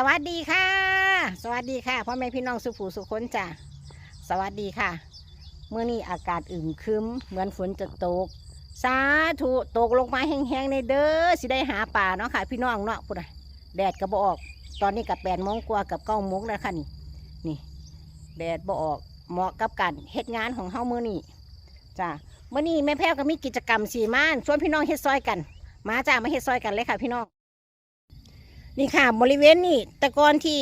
สวัสดีค่ะ สวัสดีค่ะพ่อแม่พี่น้องสุผูสุคนจ้ะสวัสดีค่ะเมื่อนี้อากาศอึมครึมเหมือนฝนจะตก สาธุตกลงมาแห้งๆในเด้อสิได้หาป่าเนาะค่ะ พี่น้องเนาะพุ่นแดดก็บออก ตอนนี้กับแปดโมงกว่ากับเก้าโมงแล้วค่ะนี่นี่ แดดบออกเหมาะกับการเฮ็ดงานของเฮามื้อนี้จ้ะมื้อนี้แม่แพ้วก็มีกิจกรรมสีม่านชวนพี่น้องเฮ็ดซอยกัน มาจ้ามาเฮ็ดซอยกันเลยค่ะพี่น้อง นี่ค่ะ บริเวณนี่ต่ก่อนที่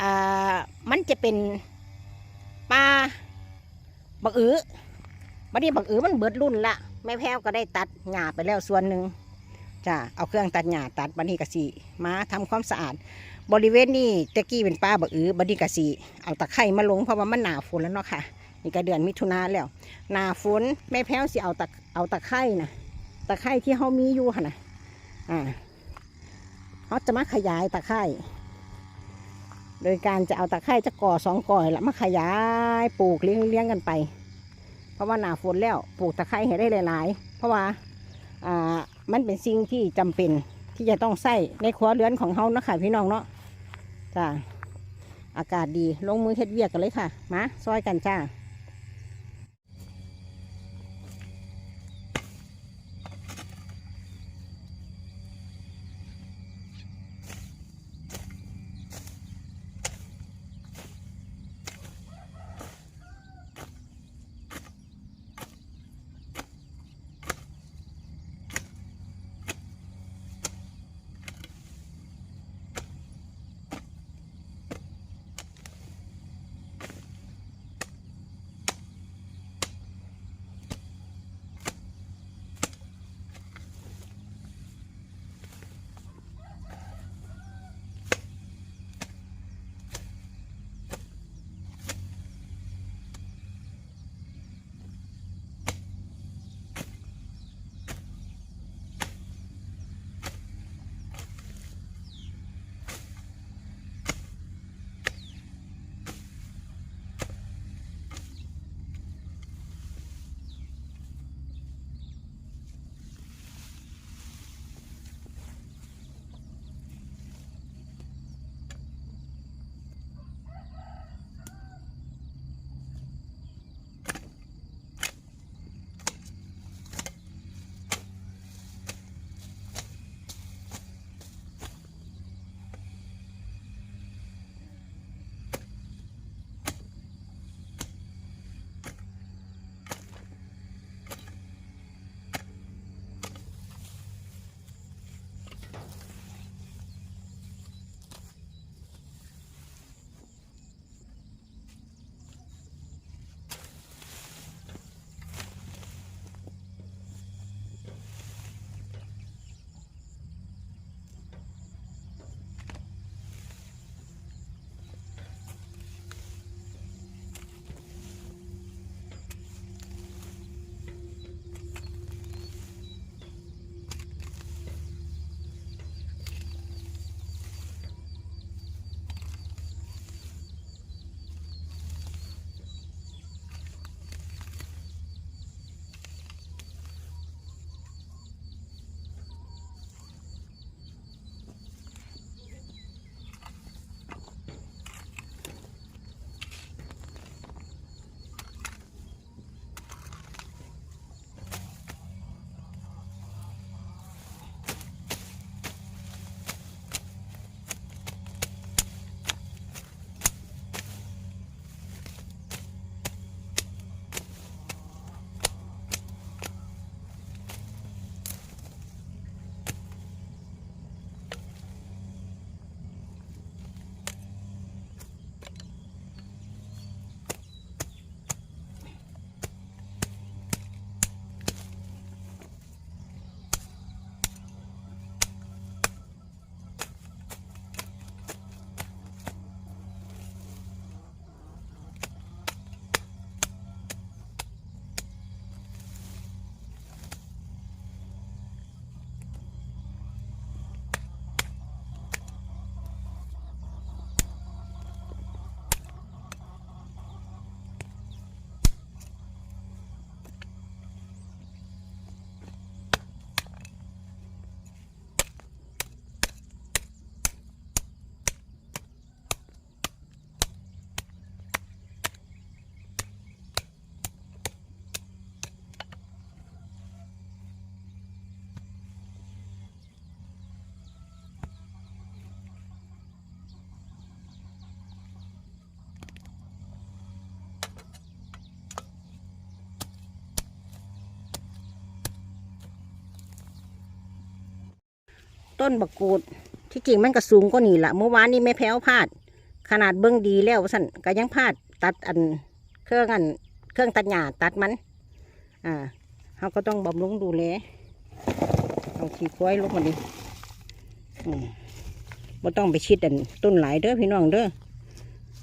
อ่ามันจะเป็นป่าบักอือบัดนี้บักอือมันเบิดรุ่นละแม่แพ้วก็ได้ตัดหญ้าไปแล้วส่วนหนึ่งจ้ะเอาเครื่องตัดหญ้าตัดบัดนี้กะสีมาทำความสะอาด บริเวณนี้ตะกี้เป็นป่าบักอือบัดนี้กะสีเอาตะไคร่มาลงเพราะว่ามันหนาฝนแล้วเนาะค่ะนี่ก็เดือนมิถุนาแล้ว หนาฝนแม่แพ้วสิเอาตะเอาตะไคร่นะตะไคร่ที่เขามีอยู่ค่ะนะอ่า เขาจะมาขยายตะไคร่โดยการจะเอาตะไคร่จะก่อสองก่อยแล้วมาขยายปลูกเลี้ยงเลี้ยงกันไป เพราะว่าหนาฝนแล้วปลูกตะไคร่ให้ได้หลาย ๆ เพราะว่าอ่ามันเป็นสิ่งที่จำเป็นที่จะต้องใส่ในครัวเรือนของเฮาเนาะค่ะพี่น้องเนาะจ้าอากาศดีลงมือเฮ็ดเวียกกันเลยค่ะมาซอยกันจ้า ต้นบักกูด ที่จริงมันก็สูงกว่านี่ละเมื่อวานนี้ไม่แพ้วพลาด ขนาดเบิ้องดีแล้วสั่นก็ยังพลาดตัดอันเครื่องอันเครื่องตัดหญ้าตัดมัน อ่าเขาก็ต้องบำรุงดูแลเอาขี้ควายลงมาดิอืมบ่ต้องไปชิดอันต้นหลายเด้อพี่น้องเด้อ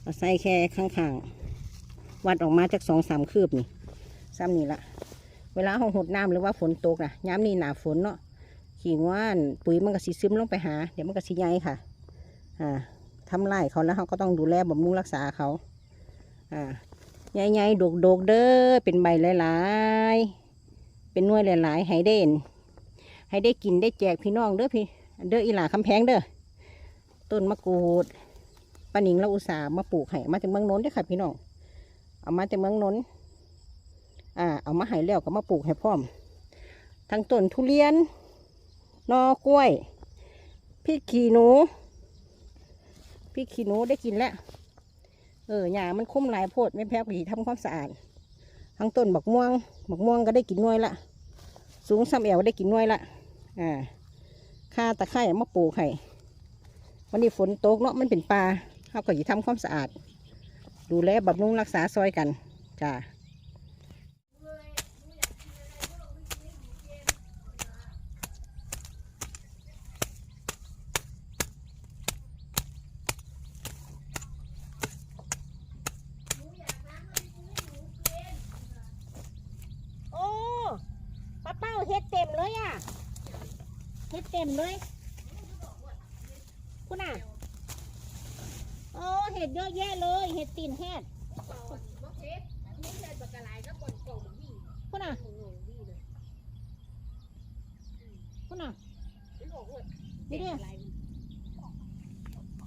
เอาใส่แค่ข้างๆวัดออกมาจากสองสามคืบนี่ซ้ำนี่ละเวลาห้องหดน้ำหรือว่าฝนตกนะย้ำนี่หนาฝนเนาะ ขี้ง่านปุ๋ยมันก็สิซึมลงไปหา เดี๋ยวมันก็สิใหญ่ค่ะ อ่าทำไร่เขาแล้วเขาก็ต้องดูแลบำรุงรักษาเขา อ่าใหญ่ๆโดกๆเด้อเป็นใบหลายๆ เป็นน่วยหลายๆให้เด่นให้ได้กินได้แจกพี่น้องเด้อพี่เด้ออีหลาคำแพงเด้อต้นมะกรูดป้าหนิงเราอุตส่าห์มาปลูกให้มาจากเมืองนนท์ด้อค่ะพี่น้องเอามาจากเมืองนนท์อ่า เอามาให้แล้วก็มาปลูกให้พร้อม ทั้งต้นทุเรียน นอกล้วยพริกขี้หนูพริกขี้หนูได้กินแล้ว เออหญ้ามันคุ้มหลายโพดไม่แพ้กี่ทำความสะอาดทั้งต้นบักม่วงบักม่วงก็ได้กินน่วยละ สูงซ้ำแอวได้กินน่วยละ อ่าข้าตะไคร่เอามาปลูกให้วันนี้ฝนตกเนาะมันเป็นปลาเขาก็จะทำความสะอาด ดูแลบำรุงรักษาซอยกันจ้า โอ้ป้าเป้าเฮ็ดเต็มเลยอะ เต็มเลยคุณอะโอ้เห็ดเยอะแยะเลย เห็ดตีนแฮดคุณอะคุณอะนี่เด้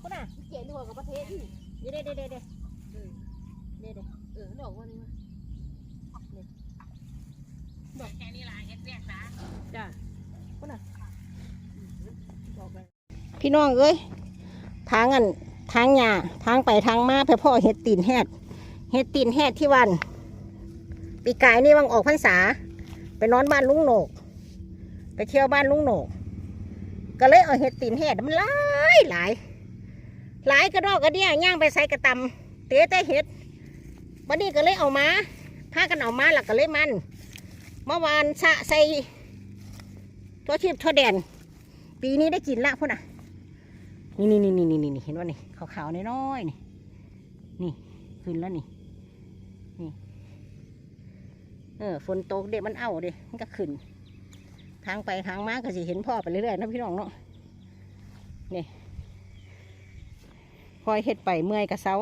คุณอะเขียนหัวกับประเทศนี่นี่เด้เด้เด้เด้เด้เด้เออดอกวันนี้จ้าคุณอะบอกไป พี่น้องเอ้ยทางอันทางหญ้าทางไปทางมาไปพ่อเห็ดตีนแฮดเห็ดตีนแฮดที่วัน ปีกายนี่วังออกพรรษา ไปนอนบ้านลุงโหนก ไปเที่ยวบ้านลุงโหนก ก็เลยเอาเห็ดตีนแฮดมันหลายหลายหลายกระดอกกระเดี่ยย่างไปใส่กระตำเตะแต่เห็ดวันนี้ก็เลยเอามาพากันเอามาหลักก็เลยมันเมื่อวานสะใส่ตัวชีพทัวแดน ปีนี้ได้กินละพ่อน่ะ นี่นี่นี่นี่นี่นี่เห็นว่านี่ขาวๆน้อยๆนี่นี่ขึ้นแล้วนี่นี่เออฝนตกเด็กมันเอาเด็มันก็ขึ้น ทางไปทางมาก็สิเห็นพ่อไปเรื่อยๆนะพี่น้องเนาะนี่คอยเห็ดไปเมื่อยกระเซา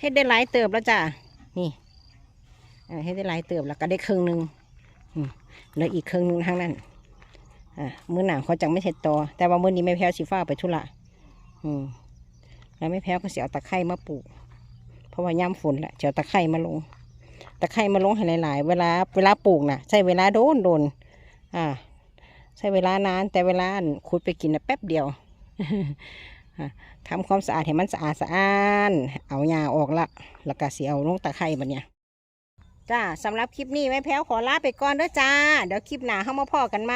เฮ็ดได้หลายเติบแล้วจ้ะนี่เฮ็ดได้หลายเติบแล้วก็ได้ครึ่งหนึ่งอืมเหลืออีกครึ่งหนึ่งทางนั้นอ่ามือหนาเขาจังไม่เสร็จต่อแต่ว่ามือนี้แม่แพ้สีฟ้าไปธุระอืมแล้วแม่แพ้ก็เสียเอาตะไคร้มาปลูก เพราะว่าย่ำฝนแหละจะเอาตะไคร้มาลง ตะไคร้มาลงให้หลาย ๆ เวลาเวลาปลูกน่ะ ใช้เวลาโดนโดนอ่า ใช้เวลานานแต่เวลาขุดไปกินนะแป๊บเดียว ทำความสะอาดให้มันสะอาดสะอ้านเอาหญ้าออกละแล้วก็สีเอาลงตะไคร่บัดเนี่ยจ้าสำหรับคลิปนี้แม่แพ้วขอลาไปก่อนเด้อจ้า เดี๋ยวคลิปหน้าเข้ามาพ่อกันไหม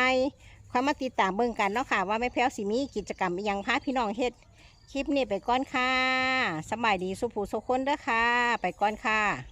ความมาติดตามเบิ่งกันเนาะค่ะ ว่าแม่แพ้วสิมีกิจกรรมยังพาพี่น้องเฮ็ดคลิปนี้ไปก่อนค่ะสบายดีสุภูสุคนเด้อค่ะ ไปก่อนค่ะ